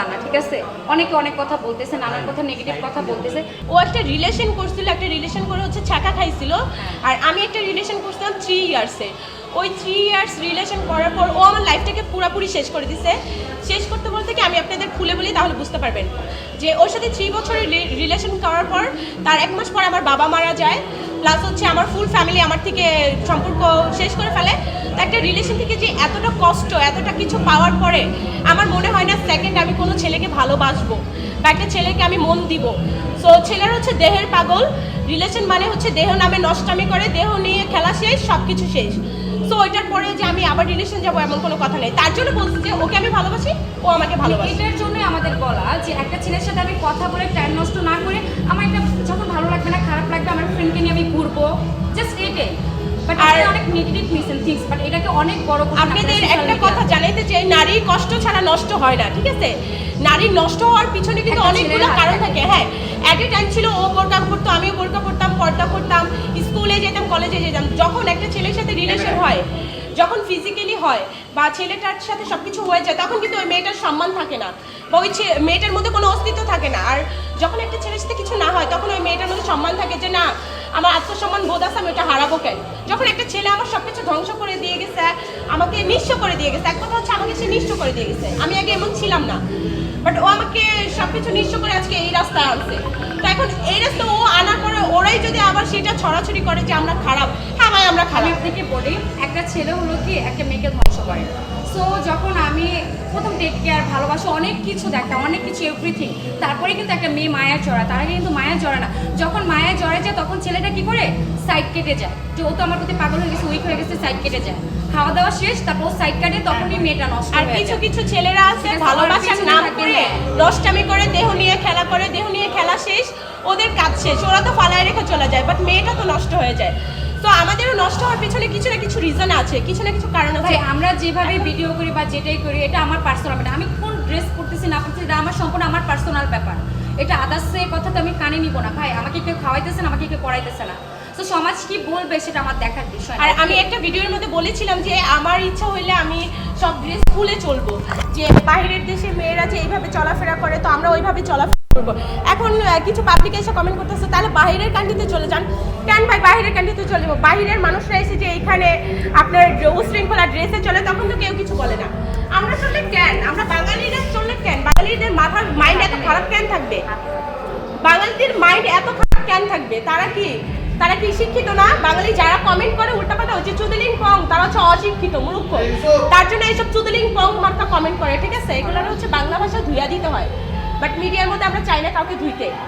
বলা না ঠিক আছে? অনেকে অনেক কথা বলতেছে, নানান কথা নেগেটিভ কথা বলতেছে। ও একটা রিলেশন করছিল, একটা রিলেশন করে হচ্ছে ছাকা খাইছিল। আর আমি একটা রিলেশন করছিলাম থ্রি ইয়ার্সে ওই থ্রি ইয়ার্স রিলেশন করার পর ও আমার লাইফটাকে পুরোপুরি শেষ করে দিছে। শেষ করতে বলতে কি আমি আপনাদের খুলে বলি, তাহলে বুঝতে পারবেন। যে ওর সাথে থ্রি বছরের রিলেশন করার পর, তার এক মাস পর আমার বাবা মারা যায়। প্লাস হচ্ছে আমার ফুল ফ্যামিলি আমার থেকে সম্পর্ক শেষ করে ফেলে। একটা রিলেশন থেকে যে এতটা কষ্ট, এতটা কিছু পাওয়ার পরে আমার মনে হয় না সেকেন্ড আমি কোনো ছেলেকে ভালোবাসবো বা একটা ছেলেকে আমি মন দিব। সো ছেলের হচ্ছে দেহের পাগল। রিলেশন মানে হচ্ছে দেহ নামে নষ্টামি করে, দেহ নিয়ে খেলা শেষ সব কিছু শেষ। সো ওইটার পরে যে আমি আবার রিলেশন যাব এমন কোনো কথা নেই। তার জন্য বলছি যে ওকে আমি ভালোবাসি, ও আমাকে ভালোবাসি। এটার জন্যই আমাদের বলা যে একটা ছেলের সাথে আমি কথা বলে টাইম নষ্ট না করে আমার একটা যখন ভালো লাগবে অনেক বড় করুন আপনাদের একটা কথা। জানাইতে চাই নারীর কষ্ট ছাড়া নষ্ট হয় না ঠিক আছে? নারীর নষ্ট হওয়ার পিছনে কিন্তু অনেকগুলো কারণ থাকে। হ্যাঁ। অ্যাট এ টাইম ছিল ও বোরকা পড়তো আমিও বোরকা পড়তাম পর্দা করতাম স্কুলে যেতাম কলেজে যেতাম। যখন একটা ছেলের সাথে রিলেশন হয় যখন ফিজিক্যালি হয় বা ছেলেটার সাথে সব কিছু হয়ে যায় তখন কিন্তু ওই মেয়েটার সম্মান থাকে না বা ওই মেয়েটার মধ্যে কোনো অস্তিত্ব থাকে না। আর যখন একটা ছেলের সাথে কিছু না হয় তখন ওই মেয়েটার মধ্যে সম্মান থাকে যে না আমার আত্মসম্মান বোধ আছে, আমি ওটা হারাবো কেন? যখন একটা ছেলে আমার সব কিছু ধ্বংস করে আমাকে নিঃস্ব করে দিয়ে গেছে। এক কথা হচ্ছে আমাকে সে নিঃস্ব করে দিয়ে গেছে। আমি আগে এমন ছিলাম না। বাট ও আমাকে সবকিছু নিঃস্ব করে আজকে এই রাস্তায় আনছে। তো এখন এই রাস্তা ও আনার পরে ওরাই যদি আবার সেটা ছড়াছড়ি করে যে আমরা খারাপ হ্যাঁ ভাই আমরা আমি খারাপ। আপনাকে বলি একটা ছেলে হলো কি একটা মেয়েকে ধ্বংস করে। সো যখন আমি প্রথম টেক কেয়ার ভালোবাসা অনেক কিছু দেখা অনেক কিছু এভরিথিং তারপরে কিন্তু একটা মেয়ে মায়া জড়া তার আগে কিন্তু মায়া জড়া না। যখন মায়া জড়ে যায় তখন ছেলেটা কি করে? সাইড কেটে যায়। যে ও তো আমার প্রতি পাগল হয়ে গেছে উইক হয়ে গেছে সাইড কেটে যায়। খাওয়া দাওয়া শেষ তারপর সাইড কাটে তখনই মেয়েটা নষ্ট আর কিছু কিছু ছেলেরা আছে ভালোবাসার নাম করে নষ্টামি করে দেহ নিয়ে খেলা করে দেহ নিয়ে খেলা শেষ ওদের কাজ শেষ। ওরা তো ফালায় রেখে চলে যায় বাট মেয়েটা তো নষ্ট হয়ে যায়। তো আমাদেরও নষ্ট হওয়ার পিছনে কিছু না কিছু রিজন আছে কিছু না কিছু কারণ আছে। ভাই আমরা যেভাবে ভিডিও করি বা যেটাই করি এটা আমার পার্সোনাল ব্যাপার আমি কোন ড্রেস পরতেছি না পরতেছি এটা আমার সম্পূর্ণ আমার পার্সোনাল ব্যাপার। এটা আদার্সের কথা তো আমি কানে নিব না। ভাই আমাকে কেউ খাওয়াইতেছে না আমাকে কেউ পড়াইতেছে না। তো সমাজ কি বলবে সেটা আমার দেখার বিষয় আর আমি একটা ভিডিওর মধ্যে বলেছিলাম যে আমার ইচ্ছা হইলে আমি সব ড্রেস খুলে চলবো। যে বাইরের দেশে মেয়েরা যে এইভাবে চলাফেরা করে, তো আমরা ওইভাবে চলাফেরা করব। এখন কিছু পাবলিক এসে কমেন্ট করতেছে, তাহলে বাইরের কান্ট্রিতে চলে যান। কেন ভাই বাইরের কান্ট্রিতে চলে যাব? বাইরের মানুষরা এসে যে এখানে আপনার উশৃঙ্খলা ড্রেসে চলে, তখন তো কেউ কিছু বলে না। আমরা চললে কেন? আমরা বাঙালিরা চললে কেন? বাঙালিদের মাথার মাইন্ড এত খারাপ কেন থাকবে? বাঙালিদের মাইন্ড এত খারাপ কেন থাকবে? তারা কি তারা কি শিক্ষিত না? বাঙালি যারা কমেন্ট করে উল্টাপাল্টা হচ্ছে চুদলিং পং তারা হচ্ছে অশিক্ষিত মূর্খ। তার জন্য এইসব চুদলিং পং মার্কা কমেন্ট করে ঠিক আছে? এগুলোর হচ্ছে বাংলা ভাষা ধুইয়া দিতে হয়। বাট মিডিয়ার মধ্যে আমরা চাই না কাউকে ধুইতে।